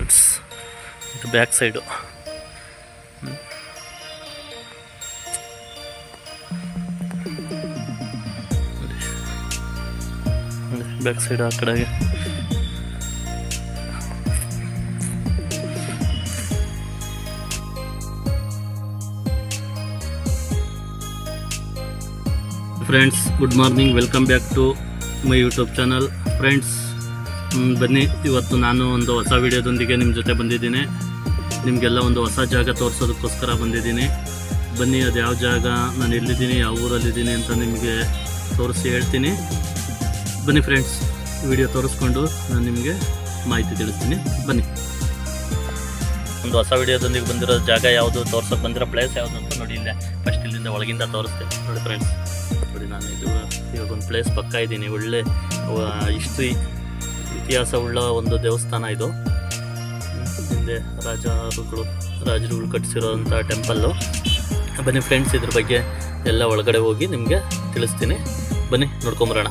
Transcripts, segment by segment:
Friends ಇದು back side back side ಆ ಕಡೆಗೆ. Friends good morning welcome back to my YouTube channel friends ಬನ್ನಿ. ಇವತ್ತು ನಾನು ಒಂದು ಹೊಸ ವಿಡಿಯೋದೊಂದಿಗೆ ನಿಮ್ಮ ಜೊತೆ ಬಂದಿದ್ದೀನಿ. ನಿಮಗೆಲ್ಲ ಒಂದು ಹೊಸ ಜಾಗ ತೋರಿಸೋದಕ್ಕೋಸ್ಕರ ಬಂದಿದ್ದೀನಿ. ಬನ್ನಿ, ಅದು ಯಾವ ಜಾಗ? ನಾನು ಎಲ್ಲಿದ್ದೀನಿ? ಯಾವ ಊರಲ್ಲಿದ್ದೀನಿ ಅಂತ ನಿಮಗೆ ತೋರಿಸಿ ಹೇಳ್ತೀನಿ. ಬನ್ನಿ ಫ್ರೆಂಡ್ಸ್ ವಿಡಿಯೋ ತೋರಿಸ್ಕೊಂಡು ನಾನು ನಿಮಗೆ ಮಾಹಿತಿ ತಿಳಿಸ್ತೀನಿ. ಬನ್ನಿ. ಒಂದು ಹೊಸ ವಿಡಿಯೋದೊಂದಿಗೆ ಬಂದಿರೋ ಜಾಗ ಯಾವುದು? ತೋರ್ಸೋಕೆ ಬಂದಿರೋ ಪ್ಲೇಸ್ ಯಾವುದು ಅಂತ ನೋಡಿ ಇಲ್ಲೇ. ಫಸ್ಟ್ ಇಲ್ಲಿಂದ ಒಳಗಿಂದ ತೋರಿಸ್ತೇನೆ. ನೋಡಿ ಫ್ರೆಂಡ್ಸ್ ನೋಡಿ, ನಾನು ಇದು ಇವಾಗ ಒಂದು ಪ್ಲೇಸ್ ಪಕ್ಕ ಇದ್ದೀನಿ. ಒಳ್ಳೆ ಹಿಸ್ಟ್ರಿ ಇತಿಹಾಸ ಉಳ್ಳ ಒಂದು ದೇವಸ್ಥಾನ ಇದು. ಹಿಂದೆ ರಾಜರುಗಳು ರಾಜರುಗಳು ಕಟ್ಟಿಸಿರೋಂಥ ಟೆಂಪಲ್ಲು ಬನ್ನಿ ಫ್ರೆಂಡ್ಸ್ ಇದ್ರ ಬಗ್ಗೆ ಎಲ್ಲ ಒಳಗಡೆ ಹೋಗಿ ನಿಮಗೆ ತಿಳಿಸ್ತೀನಿ. ಬನ್ನಿ, ನೋಡ್ಕೊಂಬರೋಣ.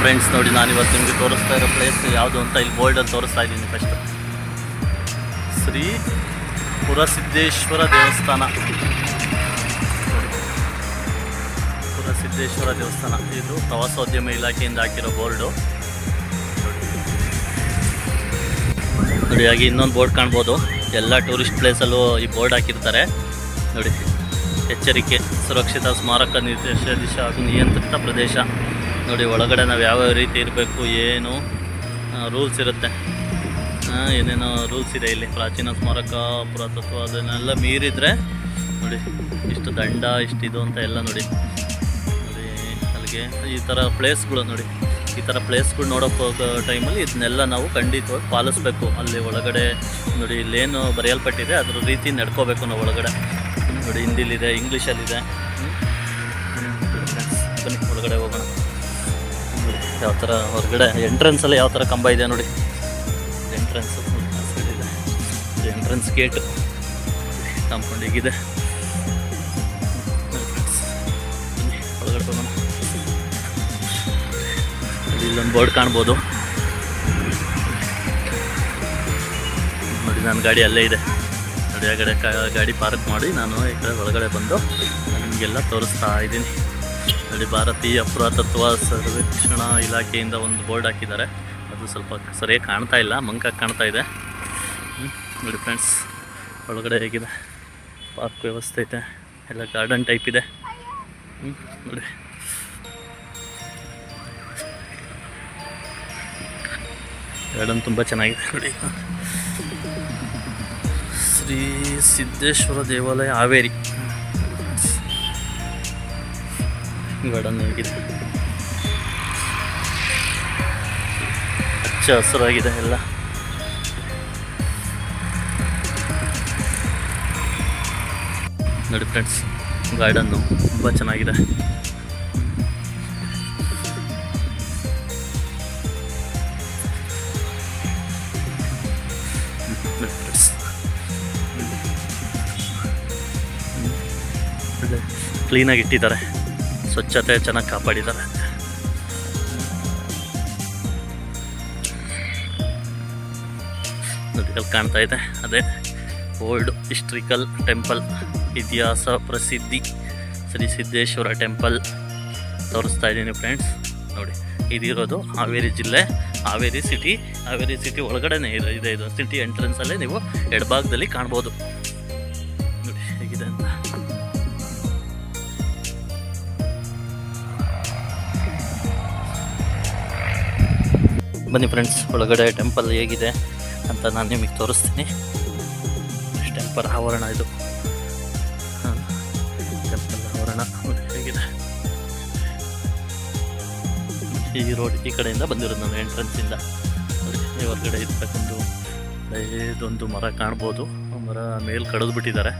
ಫ್ರೆಂಡ್ಸ್ ನೋಡಿ ನಾನು ಇವತ್ತು ನಿಮಗೆ ತೋರಿಸ್ತಾ ಇರೋ ಪ್ಲೇಸ್ ಯಾವುದು ಅಂತ ಇಲ್ಲಿ ಬೋರ್ಡಲ್ಲಿ ತೋರಿಸ್ತಾ ಇದ್ದೀನಿ ಫಸ್ಟ್ ಶ್ರೀ ಪುರಸಿದ್ದೇಶ್ವರ ದೇವಸ್ಥಾನ. ಪುರಸಿದ್ದೇಶ್ವರ ದೇವಸ್ಥಾನ. ಇದು ಪ್ರವಾಸೋದ್ಯಮ ಇಲಾಖೆಯಿಂದ ಹಾಕಿರೋ ಬೋರ್ಡು ನೋಡಿ ಹಾಗೆ ಇನ್ನೊಂದು ಬೋರ್ಡ್ ಕಾಣ್ಬೋದು. ಎಲ್ಲ ಟೂರಿಸ್ಟ್ ಪ್ಲೇಸಲ್ಲೂ ಈ ಬೋರ್ಡ್ ಹಾಕಿರ್ತಾರೆ. ನೋಡಿ, ಎಚ್ಚರಿಕೆ, ಸುರಕ್ಷಿತ ಸ್ಮಾರಕ ನಿರ್ದೇಶಾಧೀಶ ಹಾಗೂ ನಿಯಂತ್ರಿತ ಪ್ರದೇಶ. ನೋಡಿ, ಒಳಗಡೆ ನಾವು ಯಾವ್ಯಾವ ರೀತಿ ಇರಬೇಕು, ಏನು ರೂಲ್ಸ್ ಇರುತ್ತೆ. ಏನೇನೋ ರೂಲ್ಸ್ ಇದೆ ಇಲ್ಲಿ. ಪ್ರಾಚೀನ ಸ್ಮಾರಕ, ಪುರಾತತ್ವ, ಅದನ್ನೆಲ್ಲ ಮೀರಿದರೆ, ನೋಡಿ, ಇಷ್ಟು ದಂಡ, ಇಷ್ಟು ಇದು ಅಂತ ಎಲ್ಲ ನೋಡಿ. ನೋಡಿ, ಅಲ್ಲಿಗೆ ಈ ಥರ ಪ್ಲೇಸ್ಗಳು ನೋಡಿ. ಈ ಥರ ಪ್ಲೇಸ್ಗಳು ನೋಡೋಕೆ ಹೋಗೋ ಟೈಮಲ್ಲಿ ಇದನ್ನೆಲ್ಲ ನಾವು ಖಂಡಿತವಾಗಿ ಪಾಲಿಸ್ಬೇಕು. ಅಲ್ಲಿ ಒಳಗಡೆ ನೋಡಿ ಇಲ್ಲೇನು ಬರೆಯಲ್ಪಟ್ಟಿದೆ, ಅದ್ರ ರೀತಿ ನಡ್ಕೋಬೇಕು ನಾವು ಒಳಗಡೆ. ನೋಡಿ ಹಿಂದಿಲಿದೆ, ಇಂಗ್ಲೀಷಲ್ಲಿದೆ. ಬನ್ನಿ, ಒಳಗಡೆ ಹೋಗೋಣ. ಯಾವ ಥರ ಹೊರಗಡೆ ಎಂಟ್ರೆನ್ಸಲ್ಲಿ ಯಾವ ಥರ ಕಂಬ ಇದೆ ನೋಡಿ. ಎಂಟ್ರೆನ್ಸ್ ಇದೆ. ಎಂಟ್ರೆನ್ಸ್ ಗೇಟ್ ಕಾಂಪೌಂಡ್ ಇಲ್ಲೊಂದು ಬೋರ್ಡ್ ಕಾಣ್ಬೋದು. ನೋಡಿ ನನ್ನ ಗಾಡಿ ಅಲ್ಲೇ ಇದೆ. ನೋಡಿ, ಆ ಕಡೆ ಗಾಡಿ ಪಾರ್ಕ್ ಮಾಡಿ ನಾನು ಈ ಕಡೆ ಒಳಗಡೆ ಬಂದು ನಿಮಗೆಲ್ಲ ತೋರಿಸ್ತಾ ಇದ್ದೀನಿ. ನೋಡಿ ಭಾರತೀಯ ಪುರಾತತ್ವ ಸರ್ವೇಕ್ಷಣಾ ಇಲಾಖೆಯಿಂದ ಒಂದು ಬೋರ್ಡ್ ಹಾಕಿದ್ದಾರೆ. ಅದು ಸ್ವಲ್ಪ ಸರಿಯಾಗಿ ಕಾಣ್ತಾ ಇಲ್ಲ ಮಂಕಾಗಿ ಕಾಣ್ತಾ ಇದೆ. ನೋಡಿ ಫ್ರೆಂಡ್ಸ್ ಒಳಗಡೆ ಹೇಗಿದೆ? ಪಾರ್ಕ್ ವ್ಯವಸ್ಥೆ ಇದೆ, ಎಲ್ಲ ಗಾರ್ಡನ್ ಟೈಪ್ ಇದೆ. ನೋಡಿ. ಗಾರ್ಡನ್ ತುಂಬ ಚೆನ್ನಾಗಿದೆ ನೋಡಿ. ಶ್ರೀ ಸಿದ್ದೇಶ್ವರ ದೇವಾಲಯ ಹಾವೇರಿ. ಗಾರ್ಡನ್ ಆಗಿದೆ. ಹಚ್ಚ ಹಸಿರಾಗಿದೆ ಎಲ್ಲ. ನೋಡಿ ಫ್ರೆಂಡ್ಸ್ ಗಾರ್ಡನ್ನು ತುಂಬ ಚೆನ್ನಾಗಿದೆ. ಕ್ಲೀನಾಗಿ ಇಟ್ಟಿದ್ದಾರೆ. ಸ್ವಚ್ಛತೆ ಚೆನ್ನಾಗಿ ಕಾಪಾಡಿದ್ದಾರೆ. ಕಾಣ್ತಾ ಇದೆ. ಅದೇ ಓಲ್ಡ್ ಹಿಸ್ಟ್ರಿಕಲ್ ಟೆಂಪಲ್, ಇತಿಹಾಸ ಪ್ರಸಿದ್ಧಿ ಶ್ರೀ ಸಿದ್ದೇಶ್ವರ ಟೆಂಪಲ್ ತೋರಿಸ್ತಾ ಇದ್ದೀನಿ ಫ್ರೆಂಡ್ಸ್. ನೋಡಿ, ಇದಿರೋದು ಹಾವೇರಿ ಜಿಲ್ಲೆ, ಹಾವೇರಿ ಸಿಟಿ ಹಾವೇರಿ ಸಿಟಿ ಒಳಗಡೆನೇ ಇದೆ, ಇದು ಸಿಟಿ ಎಂಟ್ರೆನ್ಸಲ್ಲೇ ನೀವು ಎಡಭಾಗದಲ್ಲಿ ಕಾಣ್ಬೋದು. ಬನ್ನಿ ಫ್ರೆಂಡ್ಸ್ ಒಳಗಡೆ ಟೆಂಪಲ್ ಹೇಗಿದೆ ಅಂತ ನಾನು ನಿಮಗೆ ತೋರಿಸ್ತೀನಿ. ಟೆಂಪಲ್ ಆವರಣ ಇದು. ಟೆಂಪಲ್ ಆವರಣ ಹೇಗಿದೆ. ಈ ರೋಡ್ ಈ ಕಡೆಯಿಂದ ಬಂದಿರೋದು ನಾನು ಎಂಟ್ರೆನ್ಸಿಂದ ಹೊರಗಡೆ ಇರ್ತಕ್ಕಂಥ ಇದೊಂದು ಮರ ಕಾಣ್ಬೋದು. ಮರ ಮೇಲೆ ಕಡಿದು ಬಿಟ್ಟಿದ್ದಾರೆ.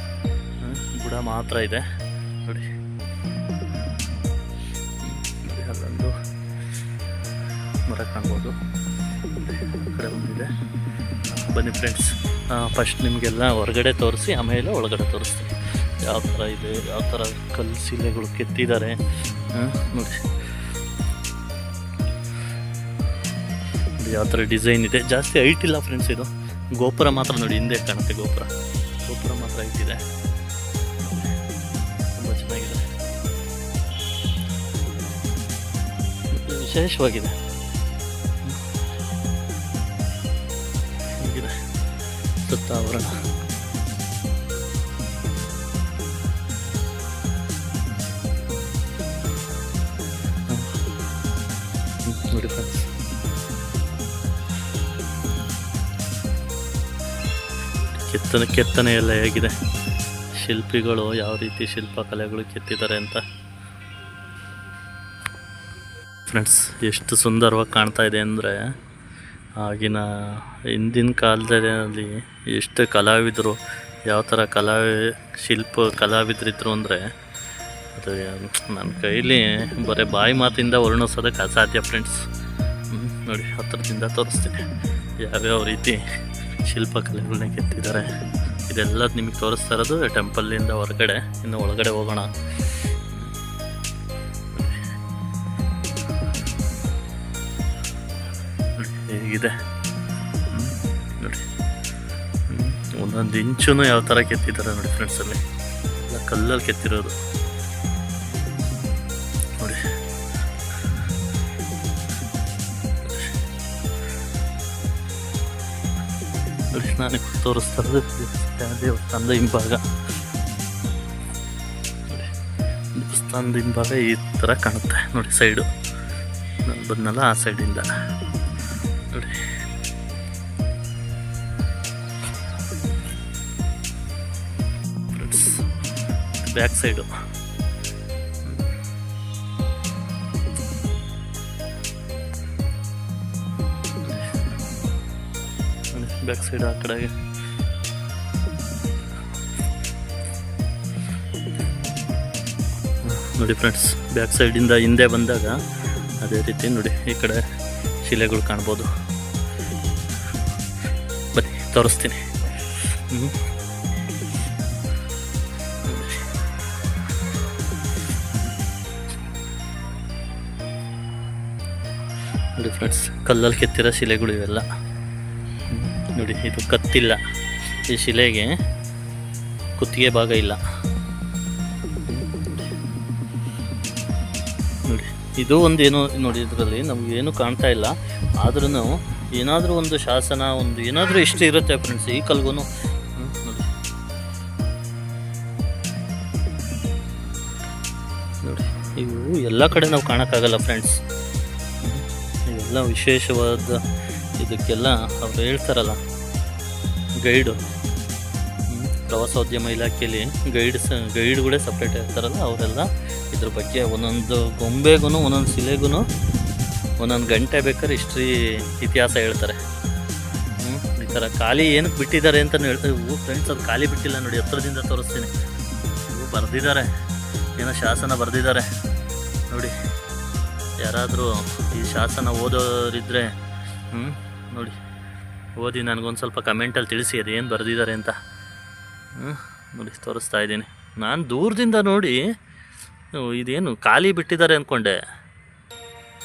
ಗುಡ ಮಾತ್ರ ಇದೆ. ನೋಡಿ. ಅಲ್ಲೊಂದು ಮರ ಕಾಣ್ಬೋದು. ಬನ್ನಿ ಫ್ರೆಂಡ್ಸ್ ಫಸ್ಟ್ ನಿಮಗೆಲ್ಲ ಹೊರಗಡೆ ತೋರಿಸಿ, ಆಮೇಲೆ ಒಳಗಡೆ ತೋರಿಸ್ತೀನಿ. ಯಾವ ಥರ ಇದೆ, ಯಾವ ಥರ ಕಲ್ಲು ಶಿಲೆಗಳು ಕೆತ್ತಿದ್ದಾರೆ. ನೋಡಿ. ಯಾವ ಥರ ಡಿಸೈನ್ ಇದೆ. ಜಾಸ್ತಿ ಹೈಟ್ ಇಲ್ಲ ಫ್ರೆಂಡ್ಸ್ ಇದು. ಗೋಪುರ ಮಾತ್ರ ನೋಡಿ, ಹಿಂದೆ ಕಾಣುತ್ತೆ ಗೋಪುರ. ಗೋಪುರ ಮಾತ್ರ ಇದೆ. ತುಂಬ ಚೆನ್ನಾಗಿದೆ. ವಿಶೇಷವಾಗಿದೆ. ಸುತ್ತ ಅವರನ್ನು ಕೆತ್ತನೆ ಕೆತ್ತನೆ ಎಲ್ಲ ಹೇಗಿದೆ. ಶಿಲ್ಪಿಗಳು ಯಾವ ರೀತಿ ಶಿಲ್ಪಕಲೆಗಳು ಕೆತ್ತಿದ್ದಾರೆ ಅಂತ. ಫ್ರೆಂಡ್ಸ್ ಎಷ್ಟು ಸುಂದರವಾಗಿ ಕಾಣ್ತಾ ಇದೆ ಅಂದರೆ, ಆಗಿನ ಹಿಂದಿನ ಕಾಲದಲ್ಲಿ ಎಷ್ಟು ಕಲಾವಿದರು, ಯಾವ ಥರ ಕಲಾ ಶಿಲ್ಪ ಕಲಾವಿದರಿದ್ರು ಅಂದರೆ ಅದು ನನ್ನ ಕೈಲಿ ಬರೀ ಬಾಯಿ ಮಾತಿಂದ ವರ್ಣಿಸೋದಕ್ಕೆ ಅಸಾಧ್ಯ ಫ್ರೆಂಡ್ಸ್ ನೋಡಿ ಹತ್ತಿರದಿಂದ ತೋರಿಸ್ತೀನಿ. ಯಾವ್ಯಾವ ರೀತಿ ಶಿಲ್ಪಕಲೆಗಳನ್ನ ಕೆತ್ತಿದ್ದಾರೆ. ಇದೆಲ್ಲ ನಿಮಗೆ ತೋರಿಸ್ತಾ ಇರೋದು ಟೆಂಪಲ್ಲಿಂದ ಹೊರಗಡೆ, ಇನ್ನು ಒಳಗಡೆ ಹೋಗೋಣ. ಹೇಗಿದೆ. ಒಂದೊಂದು ಇಂಚೂ ಯಾವ ಥರ ಕೆತ್ತಿದ್ದಾರೆ ನೋಡಿ ಫ್ರೆಂಡ್ಸ್ ಅಲ್ಲಿ. ಎಲ್ಲ ಕಲ್ಲಲ್ಲಿ ಕೆತ್ತಿರೋದು. ನೋಡಿ. ನೋಡಿ ನಾನು ದೇವಸ್ಥಾನದ ಹಿಂಭಾಗ. ದೇವಸ್ಥಾನದ ಹಿಂಭಾಗ ಈ ಥರ ಕಾಣುತ್ತೆ. ನೋಡಿ ಸೈಡು ನಾನು ಬಂದ್ನಲ್ಲ ಆ ಸೈಡಿಂದ ಬ್ಯಾಕ್ ಸೈಡು. ಬ್ಯಾಕ್ ಸೈಡ್ ಆ ಕಡೆಗೆ. ನೋಡಿ ಫ್ರೆಂಡ್ಸ್, ಬ್ಯಾಕ್ ಸೈಡಿಂದ ಹಿಂದೆ ಬಂದಾಗ ಅದೇ ರೀತಿ ನೋಡಿ, ಈ ಕಡೆ ಶಿಲೆಗಳು ಕಾಣ್ಬೋದು. ಬನ್ನಿ, ತೋರಿಸ್ತೀನಿ. ಹ್ಮ್. ನೋಡಿ ಫ್ರೆಂಡ್ಸ್, ಕಲ್ಲಲ್ಲಿ ಕೆತ್ತಿರೋ ಶಿಲೆಗಳು ಇವೆಲ್ಲ. ನೋಡಿ, ಇದು ಕತ್ತಿಲ್ಲ. ಈ ಶಿಲೆಗೆ ಕುತ್ತಿಗೆ ಭಾಗ ಇಲ್ಲ. ನೋಡಿ, ಇದು ಒಂದು ಏನೋ, ನೋಡಿ, ಇದರಲ್ಲಿ ನಮ್ಗೆ ಏನು ಕಾಣ್ತಾ ಇಲ್ಲ. ಆದ್ರೂ ಏನಾದರೂ ಒಂದು ಶಾಸನ, ಒಂದು ಏನಾದರೂ ಇಷ್ಟ ಇರುತ್ತೆ ಫ್ರೆಂಡ್ಸ್, ಈ ಕಲ್ಗೂ ನೋಡಿ, ಇವು ಎಲ್ಲ ಕಡೆ ನಾವು ಕಾಣೋಕ್ಕಾಗಲ್ಲ ಫ್ರೆಂಡ್ಸ್. ಇವೆಲ್ಲ ವಿಶೇಷವಾದ ಇದಕ್ಕೆಲ್ಲ ಅವರು ಹೇಳ್ತಾರಲ್ಲ, ಗೈಡು. ಪ್ರವಾಸೋದ್ಯಮ ಇಲಾಖೆಯಲ್ಲಿ ಗೈಡ್ಸ್ ಗೈಡ್ಗಳೇ ಸಪ್ರೇಟ್ ಇರ್ತಾರಲ್ಲ, ಅವರೆಲ್ಲ ಇದ್ರ ಬಗ್ಗೆ ಒಂದೊಂದು ಗೊಂಬೆಗೂ ಒಂದೊಂದು ಶಿಲೆಗೂ ಒಂದೊಂದು ಗಂಟೆ ಬೇಕಾದ್ರೆ ಹಿಸ್ಟ್ರಿ ಇತಿಹಾಸ ಹೇಳ್ತಾರೆ. ಈ ಥರ ಖಾಲಿ ಏನಕ್ಕೆ ಬಿಟ್ಟಿದ್ದಾರೆ ಅಂತ ಹೇಳ್ತಾರೆ ಹೂ ಫ್ರೆಂಡ್ಸ್ ಅದು ಖಾಲಿ ಬಿಟ್ಟಿಲ್ಲ ನೋಡಿ ಹತ್ರದಿಂದ ತೋರಿಸ್ತೀನಿ. ಹೂ ಬರೆದಿದ್ದಾರೆ. ಏನೋ ಶಾಸನ ಬರೆದಿದ್ದಾರೆ. ನೋಡಿ. ಯಾರಾದರೂ ಈ ಶಾಸನ ಓದೋರಿದ್ದರೆ ಹ್ಞೂ ನೋಡಿ, ಓದಿ ನನಗೊಂದು ಸ್ವಲ್ಪ ಕಮೆಂಟಲ್ಲಿ ತಿಳಿಸಿ, ಅದು ಏನು ಬರೆದಿದ್ದಾರೆ ಅಂತ. ಹ್ಞೂ ನೋಡಿ, ತೋರಿಸ್ತಾ ಇದ್ದೀನಿ. ನಾನು ದೂರದಿಂದ ನೋಡಿ ಇದೇನು ಖಾಲಿ ಬಿಟ್ಟಿದ್ದಾರೆ ಅಂದ್ಕೊಂಡೆ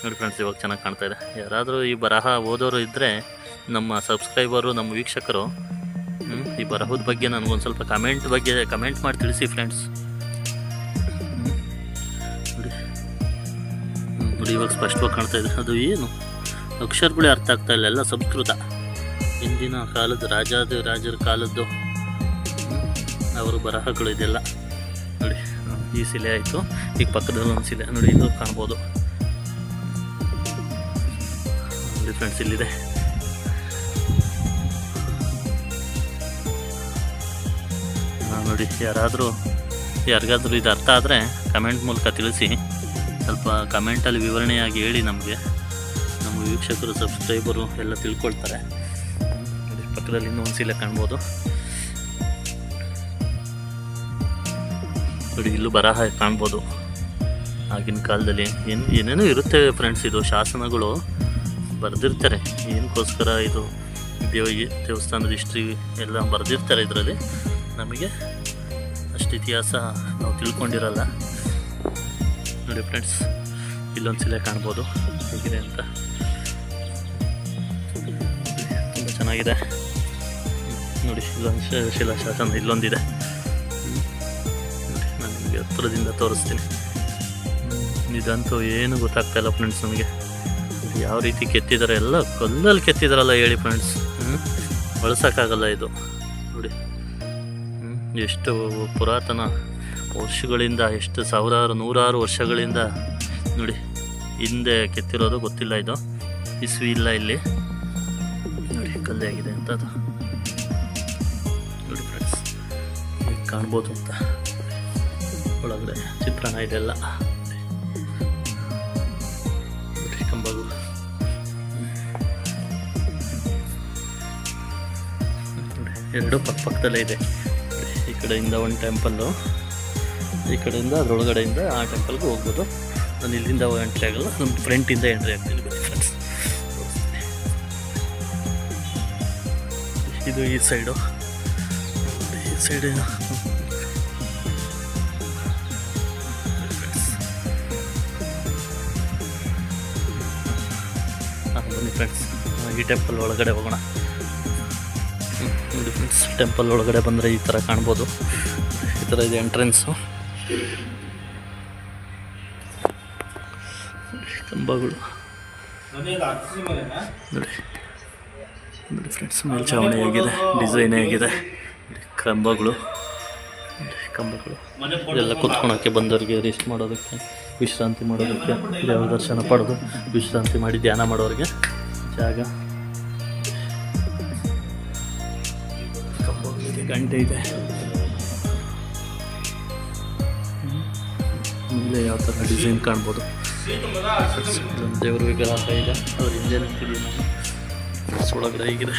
ನೋಡಿ ಫ್ರೆಂಡ್ಸ್ ಇವಾಗ ಚೆನ್ನಾಗಿ ಕಾಣ್ತಾ ಇದೆ. ಯಾರಾದರೂ ಈ ಬರಹ ಓದೋರು ಇದ್ದರೆ ನಮ್ಮ ಸಬ್ಸ್ಕ್ರೈಬರು ನಮ್ಮ ವೀಕ್ಷಕರು ಈ ಬರಹದ ಬಗ್ಗೆ ನನಗೊಂದು ಸ್ವಲ್ಪ ಕಮೆಂಟ್ ಬಗ್ಗೆ ಕಮೆಂಟ್ ಮಾಡಿ ತಿಳಿಸಿ ಫ್ರೆಂಡ್ಸ್ ನೋಡಿ, ಇವಾಗ ಸ್ಪಷ್ಟವಾಗಿ ಕಾಣ್ತಾ ಇದೆ. ಅದು ಏನು? ಅಕ್ಷರಗಳೇ ಅರ್ಥ ಆಗ್ತಾ ಇಲ್ಲ. ಎಲ್ಲ ಸಂಸ್ಕೃತ. ಹಿಂದಿನ ಕಾಲದ ರಾಜಾದ, ರಾಜರ ಕಾಲದ್ದು ಅವರು ಬರಹಗಳು ಇದೆಲ್ಲ. ನೋಡಿ, ಈ ಶಿಲೆ ಆಯಿತು. ಈಗ ಪಕ್ಕದಲ್ಲಿ ಒಂದು ಶಿಲೆ. ನೋಡಿ, ಇದು ಕಾಣ್ಬೋದು. ನೋಡಿ ಫ್ರೆಂಡ್ಸ್ ಇಲ್ಲಿದೆ. ನೋಡಿ, ಯಾರಾದರೂ ಯಾರಿಗಾದರೂ ಇದು ಅರ್ಥ ಆದರೆ ಕಮೆಂಟ್ ಮೂಲಕ ತಿಳಿಸಿ. ಸ್ವಲ್ಪ ಕಮೆಂಟಲ್ಲಿ ವಿವರಣೆಯಾಗಿ ಹೇಳಿ ನಮಗೆ. ನಮ್ಮ ವೀಕ್ಷಕರು ಸಬ್ಸ್ಕ್ರೈಬರು ಎಲ್ಲ ತಿಳ್ಕೊಳ್ತಾರೆ. ಪಕ್ಕದಲ್ಲಿ ಇನ್ನೂ ಒಂದು ಸೀಲೆ ಕಾಣ್ಬೋದು. ನೋಡಿ, ಇಲ್ಲೂ ಬರಹ ಕಾಣ್ಬೋದು. ಆಗಿನ ಕಾಲದಲ್ಲಿ ಏನು ಏನೇನೋ ಇರುತ್ತೆ ಫ್ರೆಂಡ್ಸ್ ಇದು, ಶಾಸನಗಳು. ಬರೆದಿರ್ತಾರೆ. ಏನಕ್ಕೋಸ್ಕರ ಇದು ದೇವ ದೇವಸ್ಥಾನದ ಹಿಸ್ಟ್ರಿ ಎಲ್ಲ ಬರೆದಿರ್ತಾರೆ ಇದರಲ್ಲಿ. ನಮಗೆ ಅಷ್ಟು ಇತಿಹಾಸ ನಾವು ತಿಳ್ಕೊಂಡಿರಲ್ಲ. ನೋಡಿ ಫ್ರೆಂಡ್ಸ್. ಇಲ್ಲೊಂದು ಶಿಲೆ ಕಾಣ್ಬೋದು. ಹೇಗಿದೆ ಅಂತ. ತುಂಬ ಚೆನ್ನಾಗಿದೆ. ನೋಡಿ ಇಲ್ಲೊಂದು ಶಿಲಾ ಶಿಲಾಶಾಸನ ಇಲ್ಲೊಂದಿದೆ. ನೋಡಿ ನಾನು ನಿಮಗೆ ಹತ್ರದಿಂದ ತೋರಿಸ್ತೀನಿ. ಇದಂತೂ ಏನು ಗೊತ್ತಾಗ್ತಾ ಇಲ್ಲ ಫ್ರೆಂಡ್ಸ್ ನಮಗೆ. ಯಾವ ರೀತಿ ಕೆತ್ತಿದ್ದಾರೆ ಎಲ್ಲ ಕಲ್ಲಲ್ಲಿ ಕೆತ್ತಿದಾರಲ್ಲ ಹೇಳಿ ಫ್ರೆಂಡ್ಸ್. ಹ್ಞೂ ಬಳಸೋಕ್ಕಾಗಲ್ಲ ಇದು. ನೋಡಿ. ಎಷ್ಟು ಪುರಾತನ ವರ್ಷಗಳಿಂದ, ಎಷ್ಟು ಸಾವಿರಾರು, ನೂರಾರು ವರ್ಷಗಳಿಂದ ನೋಡಿ, ಹಿಂದೆ ಕೆತ್ತಿರೋದು ಗೊತ್ತಿಲ್ಲ ಇದು. ಇಸ್ವಿ ಇಲ್ಲ ಇಲ್ಲಿ. ನೋಡಿ, ಕಲ್ಲೇ ಆಗಿದೆ ಅಂತ ಅದು. ನೋಡಿ ಫ್ರೆಂಡ್ಸ್ ಕಾಣ್ಬೋದು ಅಂತ. ಒಳಗಡೆ ಚಿತ್ರಣ ಇದೆಲ್ಲ. ಎರಡು ಪಕ್ಕ ಪಕ್ಕದಲ್ಲೇ ಇದೆ. ಈ ಕಡೆಯಿಂದ ಒಂದು ಟೆಂಪಲ್ಲು ಈ ಕಡೆಯಿಂದ, ಅದರೊಳಗಡೆಯಿಂದ ಆ ಟೆಂಪಲ್ಗೆ ಹೋಗ್ಬೋದು. ನಾನು ಇಲ್ಲಿಂದ ಎಂಟ್ರಿ ಆಗಲ್ಲ, ನಮ್ಮ ಫ್ರಂಟಿಂದ ಎಂಟ್ರಿ ಆಗ್ತೀನಿ ಫ್ರೆಂಡ್ಸ್ ಇದು ಈ ಸೈಡು ಈ ಸೈಡ್ ಬನ್ನಿ ಫ್ರೆಂಡ್ಸ್ ಈ ಟೆಂಪಲ್ ಒಳಗಡೆ ಹೋಗೋಣ. ಫ್ರೆಂಡ್ಸ್ ಟೆಂಪಲ್ ಒಳಗಡೆ ಬಂದರೆ ಈ ಥರ ಕಾಣ್ಬೋದು. ಈ ಥರ ಇದೆ ಎಂಟ್ರೆನ್ಸು ಕಂಬಗಳು. ನೋಡಿ. ನೋಡಿ ಫ್ರೆಂಡ್ಸ್ ಮೇಲ್ಛಾವಣಿ ಆಗಿದೆ ಡಿಸೈನ್ ಆಗಿದೆ ಕಂಬಗಳು. ಕಂಬಗಳು. ಎಲ್ಲ ಕುತ್ಕೊಳಕ್ಕೆ ಬಂದವರಿಗೆ ರೆಸ್ಟ್ ಮಾಡೋದಕ್ಕೆ ವಿಶ್ರಾಂತಿ ಮಾಡೋದಕ್ಕೆ ದೇವರ ದರ್ಶನ ಪಡೆದು ವಿಶ್ರಾಂತಿ ಮಾಡಿ ಧ್ಯಾನ ಮಾಡೋರಿಗೆ ಜಾಗ. ಕಂಬಗಳಿಗೆ ಗಂಟೆ ಇದೆ. ಮೇಲೆ ಯಾವ ಥರ ಡಿಸೈನ್ ಕಾಣ್ಬೋದು ದೇವ್ರ ವಿಗ್ರಹ ಇದೆ ನಾನು ಫ್ರೆಂಡ್ಸ್ ಒಳಗಡೆ ಹೀಗಿದೆ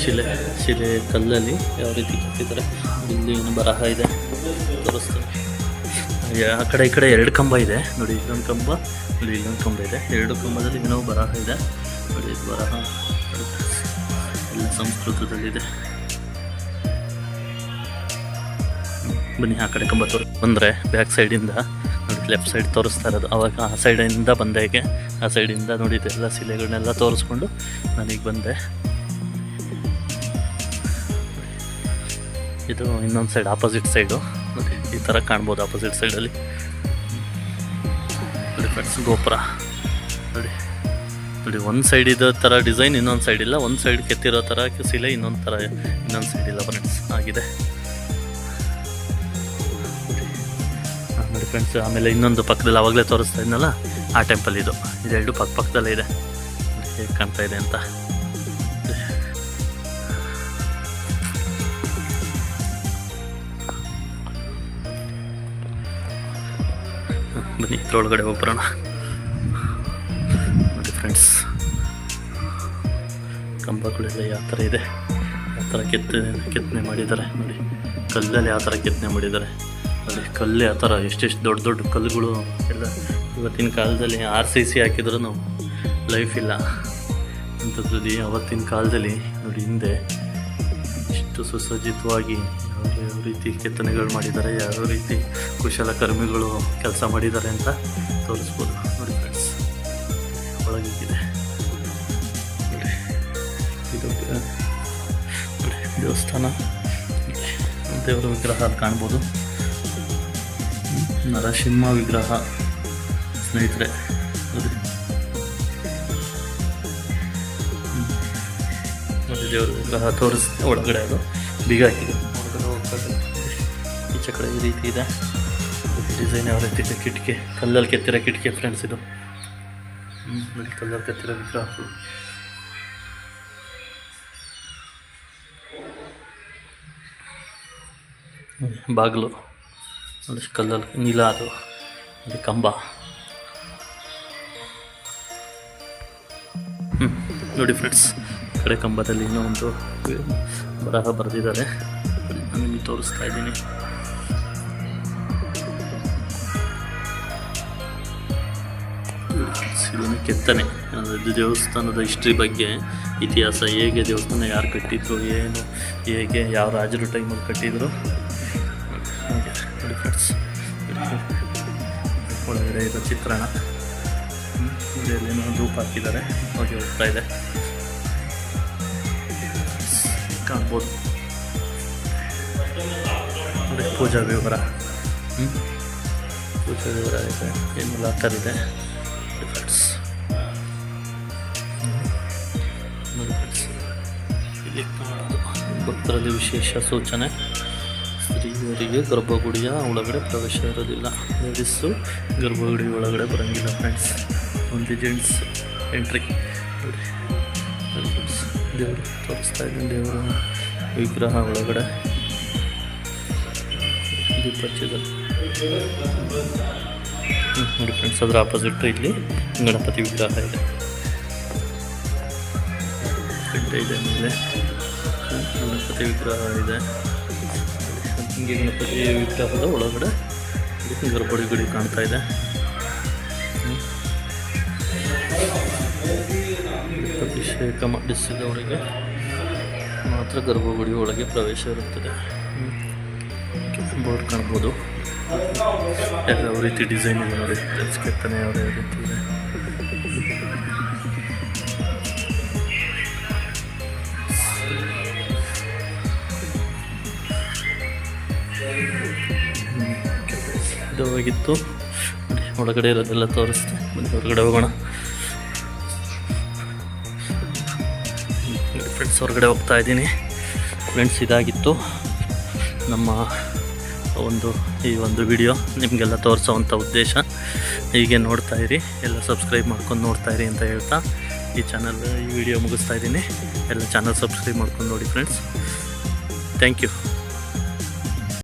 ಶಿಲೆ ಶಿಲೆ ಕಲ್ಲಲ್ಲಿ ಯಾವ ರೀತಿ ಕಟ್ಟಿದ್ದಾರೆ ಇಲ್ಲಿ ಏನು ಬರಹ ಇದೆ ತೋರಿಸ್ತೀನಿ ಯಾ- ಆ ಕಡೆ ಈ ಕಡೆ ಎರಡು ಕಂಬ ಇದೆ ನೋಡಿ ಇಲ್ಲೊಂದು ಕಂಬ ನೋಡಿ ಇಲ್ಲೊಂದು ಕಂಬ ಇದೆ ಎರಡು ಕಂಬದಲ್ಲಿ ಇನ್ನೂ ಬರಹ ಇದೆ ನೋಡಿ ಬರಹ. ಎಲ್ಲ ಸಂಸ್ಕೃತದಲ್ಲಿದೆ ಬನ್ನಿ ಆ ಕಡೆ ಕಂಬ ತೋರಿಸ್ ಬಂದರೆ ಬ್ಯಾಕ್ ಸೈಡಿಂದ ನೋಡಿ ಲೆಫ್ಟ್ ಸೈಡ್ ತೋರಿಸ್ತಾ ಇರೋದು. ಅವಾಗ ಆ ಸೈಡಿಂದ ಬಂದಾಗೆ ಆ ಸೈಡಿಂದ ನೋಡಿ ಎಲ್ಲ ಶಿಲೆಗಳನ್ನೆಲ್ಲ ತೋರಿಸ್ಕೊಂಡು ನನಗೆ ಬಂದೆ. ಇದು ಇನ್ನೊಂದು ಸೈಡ್ ಆಪೋಸಿಟ್ ಸೈಡು ಈ ಥರ ಕಾಣ್ಬೋದು ಆಪೋಸಿಟ್ ಸೈಡಲ್ಲಿ ನೋಡಿ ಫ್ರೆಂಡ್ಸ್ ಗೋಪುರ. ನೋಡಿ ನೋಡಿ, ಒಂದು ಸೈಡ್ ಇರೋ ಥರ ಡಿಸೈನ್ ಇನ್ನೊಂದು ಸೈಡ್ ಇಲ್ಲ. ಒಂದು ಸೈಡ್ ಕೆತ್ತಿರೋ ಥರ ಶಿಲೆ ಇನ್ನೊಂದು ಥರ ಇನ್ನೊಂದು ಸೈಡ್ ಇಲ್ಲ ಫ್ರೆಂಡ್ಸ್ ಆಗಿದೆ. ಫ್ರೆಂಡ್ಸ್ ಆಮೇಲೆ ಇನ್ನೊಂದು ಪಕ್ಕದಲ್ಲಿ ಅವಾಗಲೇ ತೋರಿಸ್ತಾ ಇದ್ನಲ್ಲ? ಆ ಟೆಂಪಲ್ ಇದು. ಇದೆರಡು ಪಕ್ಕ ಪಕ್ಕದಲ್ಲೇ ಇದೆ. ಹೇಗೆ ಕಾಣ್ತಾ ಇದೆ ಅಂತ. ಬನ್ನಿ, ಇದ್ರೊಳಗಡೆ ಹೋಗ್ಬರೋಣ. ನೋಡಿ ಫ್ರೆಂಡ್ಸ್ ಕಂಬಗಳೆಲ್ಲ ಯಾವ ಥರ ಇದೆ. ಯಾವ ಥರ ಕೆತ್ತನೆ ಕೆತ್ತನೆ ಮಾಡಿದ್ದಾರೆ. ನೋಡಿ, ಕಲ್ಲಲ್ಲಿ ಯಾವ ಥರ ಕೆತ್ತನೆ ಮಾಡಿದ್ದಾರೆ. ನೋಡಿ ಕಲ್ಲು ಆ ಥರ ಎಷ್ಟೆಷ್ಟು ದೊಡ್ಡ ದೊಡ್ಡ ಕಲ್ಲುಗಳು ಎಲ್ಲ ಇವತ್ತಿನ ಕಾಲದಲ್ಲಿ ಆರ್ ಸಿ ಸಿ ಹಾಕಿದ್ರೂ ಲೈಫ್ ಇಲ್ಲ. ಅಂಥದ್ರಲ್ಲಿ ಅವತ್ತಿನ ಕಾಲದಲ್ಲಿ ನೋಡಿ ಹಿಂದೆ ಎಷ್ಟು ಸುಸಜ್ಜಿತವಾಗಿ ಯಾವ ರೀತಿ ಕೆತ್ತನೆಗಳು ಮಾಡಿದ್ದಾರೆ ಯಾವ ರೀತಿ ಕುಶಲಕರ್ಮಿಗಳು ಕೆಲಸ ಮಾಡಿದ್ದಾರೆ ಅಂತ ತೋರಿಸ್ಬೋದು. ನೋಡಿ ಫ್ರೆಂಡ್ಸ್ ಒಳಗಿದೆ ಇದು. ದೇವಸ್ಥಾನ. ದೇವರ ವಿಗ್ರಹ ಅಲ್ಲಿ ಕಾಣ್ಬೋದು. ನರಸಿಂಹ ವಿಗ್ರಹ ಸ್ನೇಹಿತರೆ ನೋಡಿ ವಿಗ್ರಹ ತೋರಿಸ್ ಒಳಗಡೆ ಅದು ಬೀಗ ಹಾಕಿದೆ. ಒಳಗಡೆ ಹೋಗ್ತದೆ ಈಚೆ ಕಡೆ ಈ ರೀತಿ ಇದೆ. ಡಿಸೈನ್ ಯಾವ ರೀತಿ ಇದೆ ಕಿಟಕಿ, ಕಲ್ಲಲ್ಲಿ ಕೆತ್ತಿರೋ ಕಿಟಕಿ ಫ್ರೆಂಡ್ಸ್ ಇದು. ಕಲ್ಲಲ್ಲಿ ಕೆತ್ತಿರೋ ವಿಗ್ರಹ ಬಾಗಿಲು. ನೋಡಿ ಕಲ್ಲಲ್ಲಿ ನೀಲ ಅದು ಅದು ಕಂಬ. ಹ್ಮ್, ನೋಡಿ ಫ್ರೆಂಡ್ಸ್ ಕಡೆ ಕಂಬದಲ್ಲಿ ಇನ್ನೂ ಒಂದು ಬರಹ ಬರೆದಿದ್ದಾರೆ. ನಾನು ನಿಮಗೆ ತೋರಿಸ್ತಾ ಇದ್ದೀನಿ. ಇದನ್ನು ಕೆತ್ತನೆ ಅದು ದೇವಸ್ಥಾನದ ಹಿಸ್ಟ್ರಿ ಬಗ್ಗೆ ಇತಿಹಾಸ ಹೇಗೆ ದೇವಸ್ಥಾನ ಯಾರು ಕಟ್ಟಿದ್ರು ಏನು ಹೇಗೆ ಯಾವ ರಾಜರು ಟೈಮಲ್ಲಿ ಕಟ್ಟಿದ್ರು. ಒಳಗಡೆ ಇರೋ ಚಿತ್ರಣ. ಏನೋ ಧೂಪ ಹಾಕಿದ್ದಾರೆ. ಹೋಗಿ ಹೋಗ್ತಾ ಇದೆ. ಕಾಣ್ಬೋದು. ಪೂಜಾ ವಿವರ. ಹ್ಞೂ ಪೂಜಾ ವಿವರ ಇದೆ. ಏನು ಲಾಕರ್ ಇದೆ. ಫ್ರೆಂಡ್ಸ್ ನೋಡಿ ಫ್ರೆಂಡ್ಸ್ ಇಲ್ಲಿ ಭಕ್ತರಲ್ಲಿ ವಿಶೇಷ ಸೂಚನೆ. ಸ್ತ್ರೀಯರಿಗೆ ಗರ್ಭಗುಡಿಯ ಒಳಗಡೆ ಪ್ರವೇಶ ಇರೋದಿಲ್ಲ. ಲೇಡೀಸು ಗರ್ಭಗುಡಿ ಒಳಗಡೆ ಬರೋಂಗಿಲ್ಲ ಫ್ರೆಂಡ್ಸ್ ಒಂದು ಜೆಂಟ್ಸ್ ಎಂಟ್ರಿ ದೇವರು ತೋರಿಸ್ತಾ ಇದ್ದೀನಿ, ದೇವರ ವಿಗ್ರಹ ಒಳಗಡೆ. ನೋಡಿ ಫ್ರೆಂಡ್ಸ್ ಅದರ ಆಪೋಸಿಟ್ ಇಲ್ಲಿ ಗಣಪತಿ ವಿಗ್ರಹ ಇದೆ. ಇದೆ ಮೇಲೆ. ಗಣಪತಿ ವಿಗ್ರಹ ಇದೆ. ಹಿಂಗೆ ಗಣಪತಿ ವಿಗ್ರಹದ ಒಳಗಡೆ ಗುಡಿ ಕಾಣ್ತಾ ಇದೆ. ಅಭಿಷೇಕ ಮಾಡಿಸಿದವರಿಗೆ ಮಾತ್ರ ಗರ್ಭಗುಡಿ ಒಳಗೆ ಪ್ರವೇಶ ಇರುತ್ತದೆ. ಬೋರ್ಡ್ ಕಾಣ್ಬೋದು. ಯಾವ ರೀತಿ ಡಿಸೈನ್ ಇದೆ ನೋಡಿ. ಯಾವ ರೀತಿ ಇದೆ. ನೋಡಿ, ಒಳಗಡೆ ಇರೋದೆಲ್ಲ ತೋರಿಸ್ತೆ. ಬನ್ನಿ ಹೊರಗಡೆ ಹೋಗೋಣ. ಫ್ರೆಂಡ್ಸ್ ಹೊರಗಡೆ ಹೋಗ್ತಾ ಇದ್ದೀನಿ. ಫ್ರೆಂಡ್ಸ್ ಇದಾಗಿತ್ತು. ನಮ್ಮ ಒಂದು ಈ ಒಂದು ವಿಡಿಯೋ ನಿಮಗೆಲ್ಲ ತೋರಿಸೋವಂಥ ಉದ್ದೇಶ. ಹೀಗೆ ನೋಡ್ತಾ ಇರಿ. ಎಲ್ಲ ಸಬ್ಸ್ಕ್ರೈಬ್ ಮಾಡ್ಕೊಂಡು ನೋಡ್ತಾ ಇರಿ ಅಂತ ಹೇಳ್ತಾ ಈ ಚಾನಲ್ ಈ ವಿಡಿಯೋ ಮುಗಿಸ್ತಾ ಇದ್ದೀನಿ. ಎಲ್ಲ ಚಾನಲ್ ಸಬ್ಸ್ಕ್ರೈಬ್ ಮಾಡ್ಕೊಂಡು ನೋಡಿ ಫ್ರೆಂಡ್ಸ್ ಥ್ಯಾಂಕ್ ಯು